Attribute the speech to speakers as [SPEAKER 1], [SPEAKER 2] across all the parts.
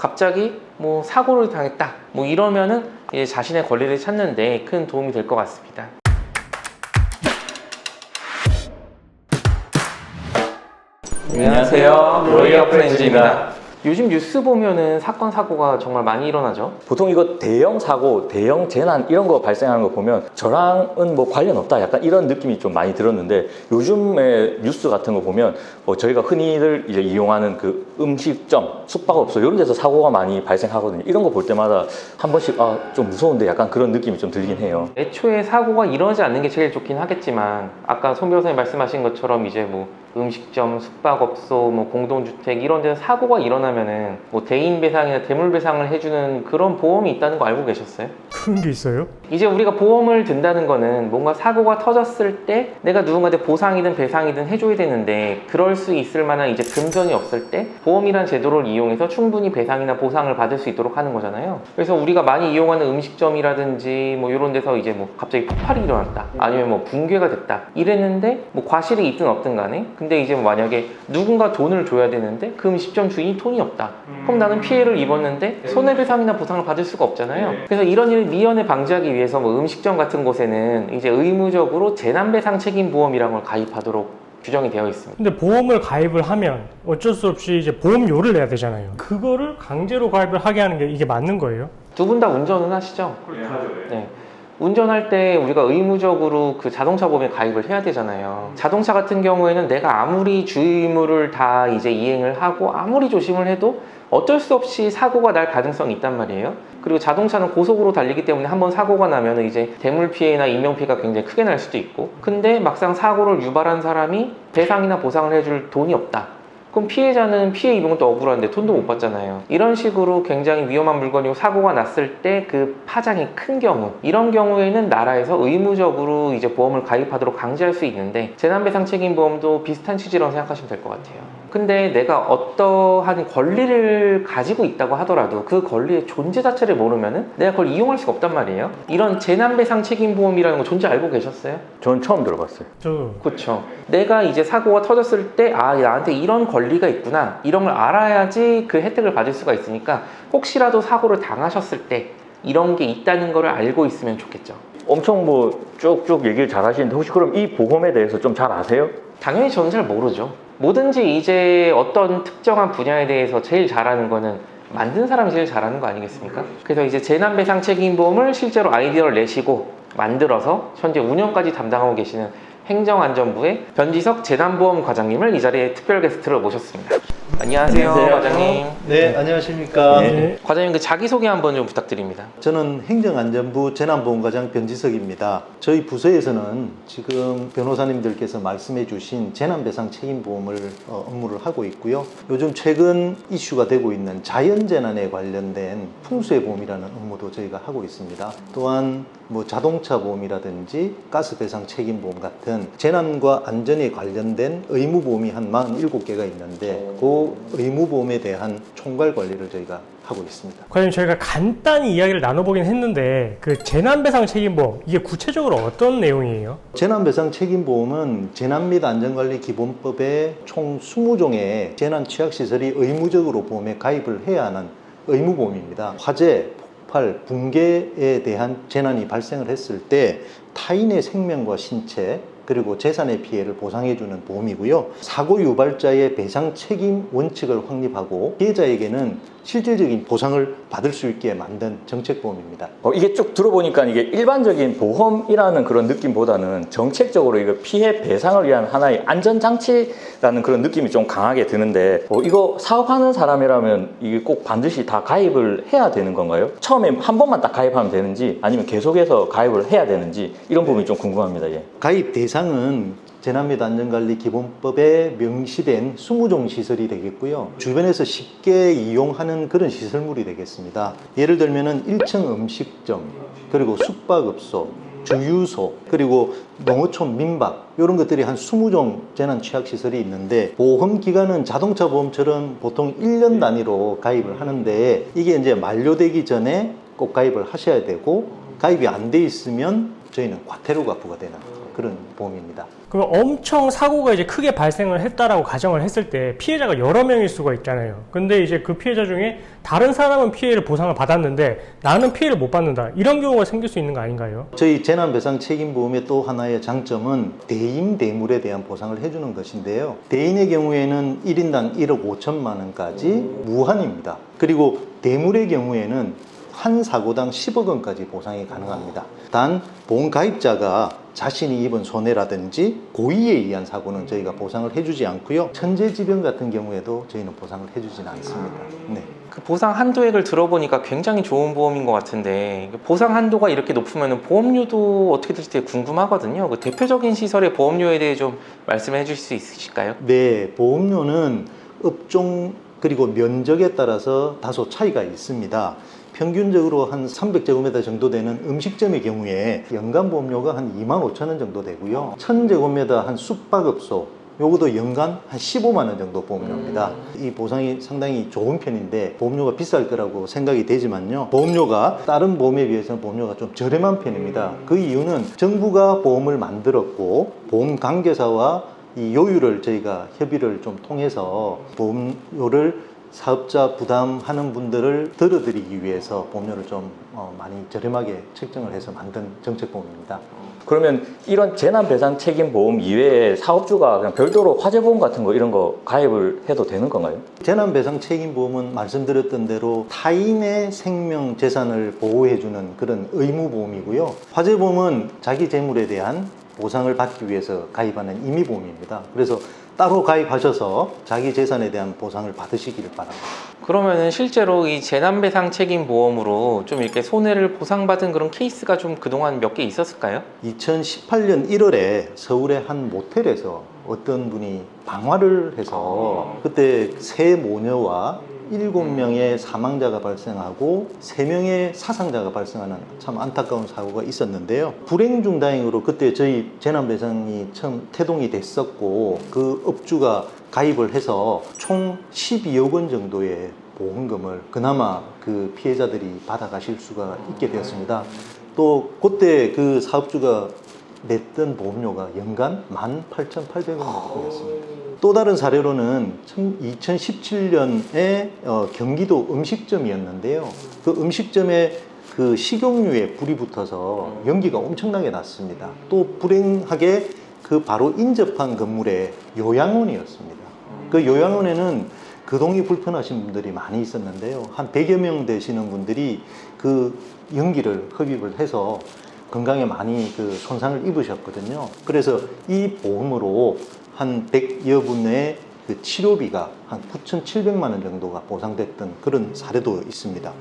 [SPEAKER 1] 갑자기 뭐 사고를 당했다 뭐 이러면은 이제 자신의 권리를 찾는데 큰 도움이 될 것 같습니다. 안녕하세요. 로이어 프렌즈입니다. 요즘 뉴스 보면은 사건 사고가 정말 많이 일어나죠.
[SPEAKER 2] 보통 이거 대형 사고, 대형 재난 이런 거 발생하는 거 보면 저랑은 뭐 관련 없다 약간 이런 느낌이 좀 많이 들었는데 요즘에 뉴스 같은 거 보면 뭐 저희가 흔히들 이제 이용하는 그 음식점, 숙박업소 이런 데서 사고가 많이 발생하거든요. 이런 거 볼 때마다 한 번씩 아 좀 무서운데 약간 그런 느낌이 좀 들긴 해요.
[SPEAKER 1] 애초에 사고가 일어나지 않는 게 제일 좋긴 하겠지만 아까 손 변호사님 말씀하신 것처럼 이제 뭐 음식점, 숙박업소, 뭐 공동주택 이런 데서 사고가 일어나면은 뭐 대인 배상이나 대물 배상을 해주는 그런 보험이 있다는 거 알고 계셨어요?
[SPEAKER 3] 그런 게 있어요?
[SPEAKER 1] 이제 우리가 보험을 든다는 거는 뭔가 사고가 터졌을 때 내가 누군가한테 보상이든 배상이든 해줘야 되는데 그럴 수 있을 만한 이제 금전이 없을 때 보험이란 제도를 이용해서 충분히 배상이나 보상을 받을 수 있도록 하는 거잖아요. 그래서 우리가 많이 이용하는 음식점이라든지 뭐 이런 데서 이제 뭐 갑자기 폭발이 일어났다 아니면 뭐 붕괴가 됐다 이랬는데 뭐 과실이 있든 없든 간에 근데 이제 뭐 만약에 누군가 돈을 줘야 되는데 그 음식점 주인이 돈이 없다 그럼 나는 피해를 입었는데 손해배상이나 보상을 받을 수가 없잖아요. 그래서 이런 일을 미연에 방지하기 위해서 뭐 음식점 같은 곳에는 이제 의무적으로 재난배상 책임 보험이라는 걸 가입하도록 규정이 되어 있습니다.
[SPEAKER 3] 근데 보험을 가입을 하면 어쩔 수 없이 이제 보험료를 내야 되잖아요. 그거를 강제로 가입을 하게 하는 게 이게 맞는 거예요?
[SPEAKER 1] 두 분 다 운전은 하시죠? 네. 운전할 때 우리가 의무적으로 그 자동차 보험에 가입을 해야 되잖아요. 자동차 같은 경우에는 내가 아무리 주의무를 다 이제 이행을 하고 아무리 조심을 해도 어쩔 수 없이 사고가 날 가능성이 있단 말이에요. 그리고 자동차는 고속으로 달리기 때문에 한번 사고가 나면 이제 대물 피해나 인명 피해가 굉장히 크게 날 수도 있고 근데 막상 사고를 유발한 사람이 배상이나 보상을 해줄 돈이 없다. 그럼 피해자는 피해 입은 것도 억울한데 돈도 못 받잖아요. 이런 식으로 굉장히 위험한 물건이고 사고가 났을 때 그 파장이 큰 경우 이런 경우에는 나라에서 의무적으로 이제 보험을 가입하도록 강제할 수 있는데 재난배상 책임보험도 비슷한 취지라고 생각하시면 될 것 같아요. 근데 내가 어떠한 권리를 가지고 있다고 하더라도 그 권리의 존재 자체를 모르면은 내가 그걸 이용할 수가 없단 말이에요. 이런 재난배상 책임보험이라는 거 존재 알고 계셨어요?
[SPEAKER 2] 전 처음 들어봤어요.
[SPEAKER 3] 저
[SPEAKER 1] 그렇죠. 내가 이제 사고가 터졌을 때, 아, 나한테 이런 권리가 있구나. 이런 걸 알아야지 그 혜택을 받을 수가 있으니까 혹시라도 사고를 당하셨을 때 이런 게 있다는 걸 알고 있으면 좋겠죠.
[SPEAKER 2] 엄청 뭐 쭉쭉 얘기를 잘 하시는데 혹시 그럼 이 보험에 대해서 좀 잘 아세요?
[SPEAKER 1] 당연히 저는 잘 모르죠. 뭐든지 이제 어떤 특정한 분야에 대해서 제일 잘하는 거는 만든 사람이 제일 잘하는 거 아니겠습니까? 그래서 이제 재난배상 책임보험을 실제로 아이디어를 내시고 만들어서 현재 운영까지 담당하고 계시는 행정안전부의 변지석 재난보험 과장님을 이 자리에 특별 게스트로 모셨습니다. 안녕하세요,
[SPEAKER 2] 안녕하세요.
[SPEAKER 1] 과장님.
[SPEAKER 4] 네, 안녕하십니까.
[SPEAKER 3] 네.
[SPEAKER 1] 과장님 그 자기 소개 한번 좀 부탁드립니다.
[SPEAKER 4] 저는 행정안전부 재난보험과장 변지석입니다. 저희 부서에서는 지금 변호사님들께서 말씀해 주신 재난배상 책임보험을 어, 업무를 하고 있고요. 요즘 최근 이슈가 되고 있는 자연재난에 관련된 풍수해 보험이라는 업무도 저희가 하고 있습니다. 또한 뭐 자동차 보험이라든지 가스배상 책임보험 같은 재난과 안전에 관련된 의무보험이 한 47개가 있는데 그 의무보험에 대한 총괄 관리를 저희가 하고 있습니다.
[SPEAKER 3] 과장님 저희가 간단히 이야기를 나눠보긴 했는데 그 재난배상 책임보험 이게 구체적으로 어떤 내용이에요?
[SPEAKER 4] 재난배상 책임보험은 재난 및 안전관리 기본법의 총 20종의 재난 취약시설이 의무적으로 보험에 가입을 해야 하는 의무보험입니다. 화재, 폭발, 붕괴에 대한 재난이 발생을 했을 때 타인의 생명과 신체 그리고 재산의 피해를 보상해주는 보험이고요. 사고 유발자의 배상 책임 원칙을 확립하고 피해자에게는 실질적인 보상을 받을 수 있게 만든 정책보험입니다.
[SPEAKER 2] 어, 이게 쭉 들어보니까 이게 일반적인 보험이라는 그런 느낌보다는 정책적으로 이거 피해 배상을 위한 하나의 안전장치라는 그런 느낌이 좀 강하게 드는데 어, 이거 사업하는 사람이라면 이게 꼭 반드시 다 가입을 해야 되는 건가요? 처음에 한 번만 딱 가입하면 되는지 아니면 계속해서 가입을 해야 되는지 이런 부분이 좀 궁금합니다. 예.
[SPEAKER 4] 가입 대상 은 재난 및 안전관리 기본법에 명시된 20종 시설이 되겠고요. 주변에서 쉽게 이용하는 그런 시설물이 되겠습니다. 예를 들면은 1층 음식점, 그리고 숙박업소, 주유소, 그리고 농어촌 민박 이런 것들이 한 20종 재난 취약 시설이 있는데 보험 기간은 자동차 보험처럼 보통 1년 단위로 가입을 하는데 이게 이제 만료되기 전에 꼭 가입을 하셔야 되고 가입이 안 돼 있으면 저희는 과태료 가 부과되는 그런 보험입니다.
[SPEAKER 3] 그 엄청 사고가 이제 크게 발생을 했다라고 가정을 했을 때 피해자가 여러 명일 수가 있잖아요. 근데 이제 그 피해자 중에 다른 사람은 피해를 보상을 받았는데 나는 피해를 못 받는다. 이런 경우가 생길 수 있는 거 아닌가요?
[SPEAKER 4] 저희 재난배상 책임보험의 또 하나의 장점은 대인 대물에 대한 보상을 해주는 것인데요. 대인의 경우에는 1인당 1억 5천만 원까지 무한입니다. 그리고 대물의 경우에는 한 사고당 10억 원까지 보상이 가능합니다. 단 보험 가입자가 자신이 입은 손해라든지 고의에 의한 사고는 저희가 보상을 해주지 않고요. 천재지변 같은 경우에도 저희는 보상을 해주지는 않습니다. 네.
[SPEAKER 1] 그 보상 한도액을 들어보니까 굉장히 좋은 보험인 것 같은데 보상 한도가 이렇게 높으면 보험료도 어떻게 될지 궁금하거든요. 그 대표적인 시설의 보험료에 대해 좀 말씀해 주실 수 있으실까요?
[SPEAKER 4] 네, 보험료는 업종 그리고 면적에 따라서 다소 차이가 있습니다. 평균적으로 한 300제곱미터 정도 되는 음식점의 경우에 연간 보험료가 한 2만 5천 원 정도 되고요. 1000제곱미터 한 숙박업소 요것도 연간 한 15만 원 정도 보험료입니다. 이 보상이 상당히 좋은 편인데 보험료가 비쌀 거라고 생각이 되지만요. 보험료가 다른 보험에 비해서는 보험료가 좀 저렴한 편입니다. 그 이유는 정부가 보험을 만들었고 보험 관계사와 이 요율을 저희가 협의를 좀 통해서 보험료를 사업자 부담하는 분들을 들어드리기 위해서 보험료를 좀 어, 많이 저렴하게 책정을 해서 만든 정책보험입니다.
[SPEAKER 2] 그러면 이런 재난배상 책임보험 이외에 사업주가 그냥 별도로 화재보험 같은 거 이런 거 가입을 해도 되는 건가요?
[SPEAKER 4] 재난배상 책임보험은 말씀드렸던 대로 타인의 생명 재산을 보호해주는 그런 의무보험이고요. 화재보험은 자기 재물에 대한 보상을 받기 위해서 가입하는 임의보험입니다. 그래서 따로 가입하셔서 자기 재산에 대한 보상을 받으시기를 바랍니다.
[SPEAKER 1] 그러면은 실제로 이 재난배상 책임 보험으로 좀 이렇게 손해를 보상받은 그런 케이스가 좀 그동안 몇 개 있었을까요?
[SPEAKER 4] 2018년 1월에 서울의 한 모텔에서 어떤 분이 방화를 해서 그때 세 모녀와 일곱 명의 사망자가 발생하고 세 명의 사상자가 발생하는 참 안타까운 사고가 있었는데요. 불행 중 다행으로 그때 저희 재난배상이 처음 태동이 됐었고 그 업주가 가입을 해서 총 12억 원 정도의 보험금을 그나마 그 피해자들이 받아가실 수가 있게 되었습니다. 또 그때 그 사업주가 냈던 보험료가 연간 18,800원이었습니다. 또 다른 사례로는 2017년에 어, 경기도 음식점이었는데요. 그 음식점에 그 식용유에 불이 붙어서 연기가 엄청나게 났습니다. 또 불행하게 그 바로 인접한 건물에 요양원이었습니다. 그 요양원에는 그동이 불편하신 분들이 많이 있었는데요. 한 100여 명 되시는 분들이 그 연기를 흡입을 해서 건강에 많이 그 손상을 입으셨거든요. 그래서 이 보험으로 한 100여 분의 그 치료비가 한 9,700만 원 정도가 보상됐던 그런 사례도 있습니다.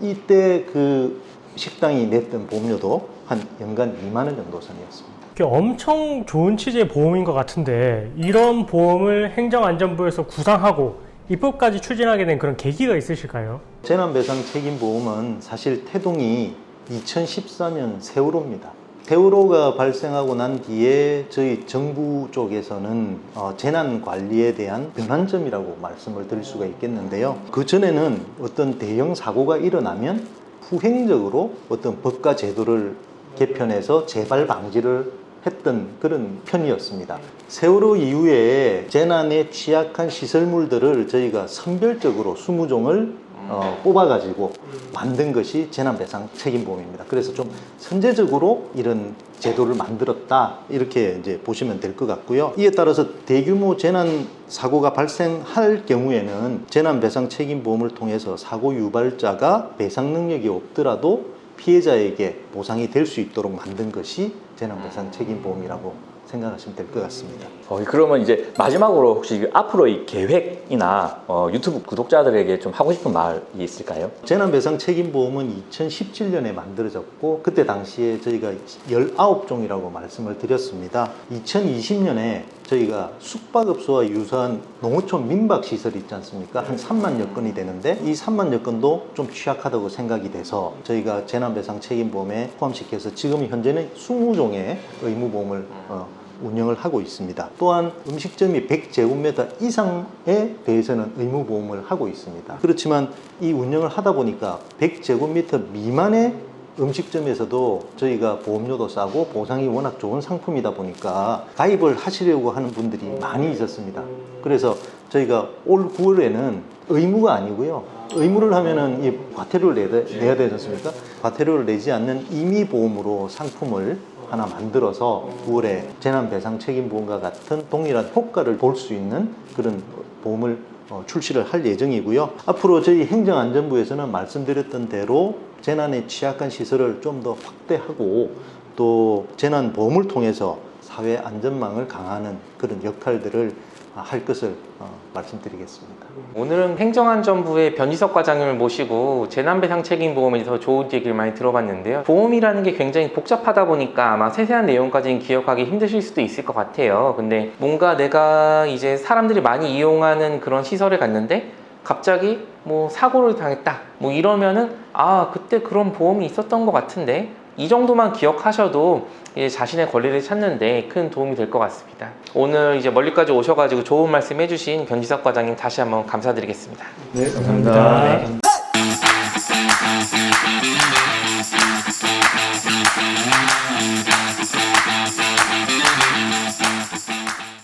[SPEAKER 4] 이때 그 식당이 냈던 보험료도 한 연간 2만 원 정도 선이었습니다.
[SPEAKER 3] 엄청 좋은 취지의 보험인 것 같은데 이런 보험을 행정안전부에서 구상하고 입법까지 추진하게 된 그런 계기가 있으실까요?
[SPEAKER 4] 재난배상 책임보험은 사실 태동이 2014년 세월호입니다. 세월호가 발생하고 난 뒤에 저희 정부 쪽에서는 어, 재난 관리에 대한 변환점이라고 말씀을 드릴 수가 있겠는데요. 그 전에는 어떤 대형 사고가 일어나면 후행적으로 어떤 법과 제도를 개편해서 재발 방지를 했던 그런 편이었습니다. 세월호 이후에 재난에 취약한 시설물들을 저희가 선별적으로 20종을 어, 뽑아가지고 만든 것이 재난배상 책임보험입니다. 그래서 좀 선제적으로 이런 제도를 만들었다 이렇게 이제 보시면 될 것 같고요. 이에 따라서 대규모 재난 사고가 발생할 경우에는 재난배상 책임보험을 통해서 사고 유발자가 배상 능력이 없더라도 피해자에게 보상이 될 수 있도록 만든 것이 재난배상 책임보험이라고 생각하시면 될 것 같습니다.
[SPEAKER 2] 어, 그러면 이제 마지막으로 혹시 앞으로 이 계획이나 어, 유튜브 구독자들에게 좀 하고 싶은 말이 있을까요?
[SPEAKER 4] 재난배상 책임보험은 2017년에 만들어졌고 그때 당시에 저희가 19종이라고 말씀을 드렸습니다. 2020년에 저희가 숙박업소와 유사한 농어촌 민박시설 있지 않습니까? 한 3만여 건이 되는데 이 3만여 건도 좀 취약하다고 생각이 돼서 저희가 재난배상 책임보험에 포함시켜서 지금 현재는 20종의 의무보험을 어, 운영을 하고 있습니다. 또한 음식점이 100제곱미터 이상에 대해서는 의무보험을 하고 있습니다. 그렇지만 이 운영을 하다 보니까 100제곱미터 미만의 음식점에서도 저희가 보험료도 싸고 보상이 워낙 좋은 상품이다 보니까 가입을 하시려고 하는 분들이 많이 있었습니다. 그래서 저희가 올 9월에는 의무가 아니고요. 의무를 하면은 이 과태료를 내야, 되지 않습니까? 과태료를 내지 않는 임의보험으로 상품을 하나 만들어서 9월에 재난배상 책임보험과 같은 동일한 효과를 볼 수 있는 그런 보험을 어, 출시를 할 예정이고요. 앞으로 저희 행정안전부에서는 말씀드렸던 대로 재난에 취약한 시설을 좀 더 확대하고 또 재난 보험을 통해서 사회 안전망을 강화하는 그런 역할들을 아, 할 것을 어, 말씀드리겠습니다.
[SPEAKER 1] 오늘은 행정안전부의 변지석 과장님을 모시고 재난배상 책임보험에 대해서 좋은 얘기를 많이 들어봤는데요. 보험이라는 게 굉장히 복잡하다 보니까 아마 세세한 내용까지는 기억하기 힘드실 수도 있을 것 같아요. 근데 뭔가 내가 이제 사람들이 많이 이용하는 그런 시설에 갔는데 갑자기 뭐 사고를 당했다. 뭐 이러면은 아, 그때 그런 보험이 있었던 것 같은데 이 정도만 기억하셔도 이제 자신의 권리를 찾는데 큰 도움이 될 것 같습니다. 오늘 이제 멀리까지 오셔가지고 좋은 말씀 해주신 변지석 과장님 다시 한번 감사드리겠습니다.
[SPEAKER 2] 감사합니다.
[SPEAKER 1] 네.